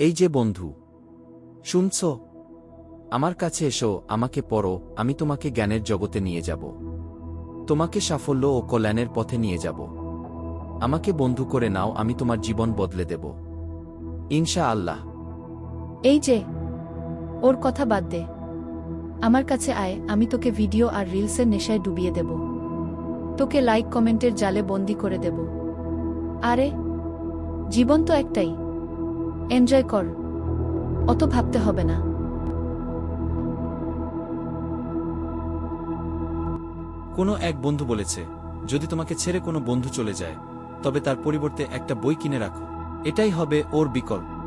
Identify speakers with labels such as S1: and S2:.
S1: এই যে বন্ধু, শুনছ? আমার কাছে এসো, আমাকে পড়ো, আমি তোমাকে জ্ঞানের জগতে নিয়ে যাব। তোমাকে সাফল্য ও কল্যাণের পথে নিয়ে যাব। আমাকে বন্ধু করে নাও, আমি তোমার জীবন বদলে দেব। ইনশা আল্লাহ
S2: এই যে, ওর কথা বাদ দে। আমার কাছে আয়, আমি তোকে ভিডিও আর রিলসের নেশায় ডুবিয়ে দেব। তোকে লাইক কমেন্টের জালে বন্দি করে দেব। আরে, জীবন তো একটাই। এনজয় কর। অত ভাবতে হবে না।
S1: কোনো এক বন্ধু বলেছে, যদি তোমাকে ছেড়ে কোনো বন্ধু চলে যায়, তবে তার পরিবর্তে একটা বই কিনে রাখো। এটাই হবে ওর বিকল্প।